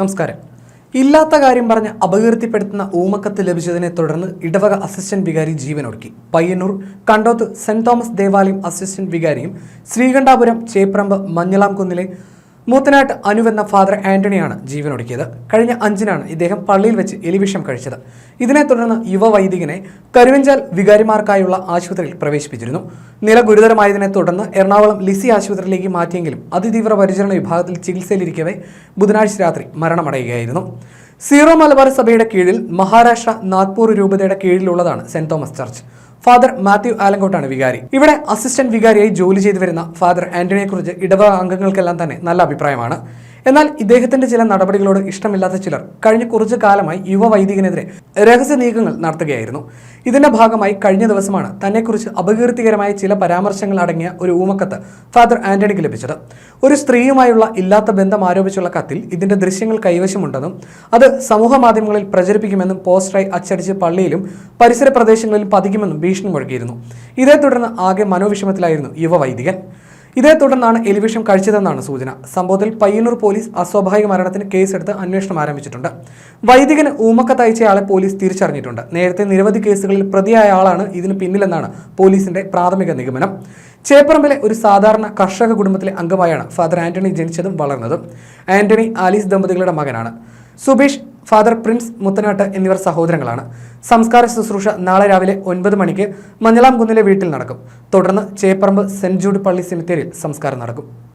നമസ്കാരം. ഇല്ലാത്ത കാര്യം പറഞ്ഞ് അപകീർത്തിപ്പെടുത്തുന്ന ഊമക്കത്ത് ലഭിച്ചതിനെ തുടർന്ന് ഇടവക അസിസ്റ്റന്റ് വികാരി ജീവനൊടുക്കി. പയ്യന്നൂർ കണ്ടോത്ത് സെന്റ് തോമസ് ദേവാലയം അസിസ്റ്റന്റ് വികാരിയും ശ്രീകണ്ഠാപുരം ചേപ്രമ്പ് മഞ്ഞളാം കുന്നിലെ മൂത്തനാട്ട് അനുവെന്ന ഫാദർ ആന്റണിയാണ് ജീവനൊടുക്കിയത്. കഴിഞ്ഞ അഞ്ചിനാണ് ഇദ്ദേഹം പള്ളിയിൽ വെച്ച് എലിവിഷം കഴിച്ചത്. ഇതിനെ തുടർന്ന് യുവവൈദികനെ കരുവഞ്ചാൽ വികാരിമാർക്കായുള്ള ആശുപത്രിയിൽ പ്രവേശിപ്പിച്ചിരുന്നു. നില ഗുരുതരമായതിനെ തുടർന്ന് എറണാകുളം ലിസി ആശുപത്രിയിലേക്ക് മാറ്റിയെങ്കിലും അതിതീവ്ര പരിചരണ വിഭാഗത്തിൽ ചികിത്സയിലിരിക്കവേ ബുധനാഴ്ച രാത്രി മരണമടയുകയായിരുന്നു. സീറോ മലബാർ സഭയുടെ കീഴിൽ മഹാരാഷ്ട്ര നാഗ്പൂർ രൂപതയുടെ കീഴിലുള്ളതാണ് saint Thomas church. Father Mathew ആലങ്കോട്ടാണ് വികാരി. ഇവിടെ അസിസ്റ്റന്റ് വികാരിയായി ജോലി ചെയ്തു വരുന്ന ഫാദർ ആന്റണിയെക്കുറിച്ച് ഇടവക അംഗങ്ങൾക്കെല്ലാം തന്നെ നല്ല അഭിപ്രായമാണ്. എന്നാൽ ഇദ്ദേഹത്തിന്റെ ചില നടപടികളോട് ഇഷ്ടമില്ലാത്ത ചിലർ കഴിഞ്ഞ കുറച്ചു കാലമായി യുവ വൈദികനെതിരെ രഹസ്യ നീക്കങ്ങൾ നടത്തുകയായിരുന്നു. ഇതിന്റെ ഭാഗമായി കഴിഞ്ഞ ദിവസമാണ് തന്നെക്കുറിച്ച് അപകീർത്തികരമായ ചില പരാമർശങ്ങൾ അടങ്ങിയ ഒരു ഊമക്കത്ത് ഫാദർ ആന്റണിക്ക് ലഭിച്ചത്. ഒരു സ്ത്രീയുമായുള്ള ഇല്ലാത്ത ബന്ധം ആരോപിച്ചുള്ള കത്തിൽ ഇതിന്റെ ദൃശ്യങ്ങൾ കൈവശമുണ്ടെന്നും അത് സമൂഹ മാധ്യമങ്ങളിൽ പ്രചരിപ്പിക്കുമെന്നും പോസ്റ്ററായി അച്ചടിച്ച് പള്ളിയിലും പരിസര പ്രദേശങ്ങളിലും പതിക്കുമെന്നും ഭീഷണി മുഴക്കിയിരുന്നു. ഇതേ തുടർന്ന് ആകെ മനോവിഷമത്തിലായിരുന്നു യുവ വൈദികൻ ഇതേ തുടർന്നാണ് എലിവിഷം കഴിച്ചതെന്നാണ് സൂചന. സംഭവത്തിൽ പയ്യന്നൂർ പോലീസ് അസ്വാഭാവിക മരണത്തിന് കേസെടുത്ത് അന്വേഷണം ആരംഭിച്ചിട്ടുണ്ട്. വൈദികന് ഊമക്കത്തയച്ചയാളെ പോലീസ് തിരിച്ചറിഞ്ഞിട്ടുണ്ട്. നേരത്തെ നിരവധി കേസുകളിൽ പ്രതിയായ ആളാണ് ഇതിന് പിന്നിലെന്നാണ് പോലീസിന്റെ പ്രാഥമിക നിഗമനം. ചേപ്പറമ്പിലെ ഒരു സാധാരണ കർഷക കുടുംബത്തിലെ അംഗമായാണ് ഫാദർ ആന്റണി ജനിച്ചതും വളർന്നതും. ആന്റണി ആലീസ് ദമ്പതികളുടെ മകനാണ്. സുബീഷ് ഫാദർ പ്രിൻസ് മുത്തനാട്ട് എന്നിവർ സഹോദരങ്ങളാണ്. സംസ്കാര ശുശ്രൂഷ നാളെ രാവിലെ ഒൻപത് മണിക്ക് മഞ്ഞളാംകുന്നിലെ വീട്ടിൽ നടക്കും. തുടർന്ന് ചേപ്പറമ്പ് സെന്റ് ജൂഡ് പള്ളി സെമിത്തേരിയിൽ സംസ്കാരം നടക്കും.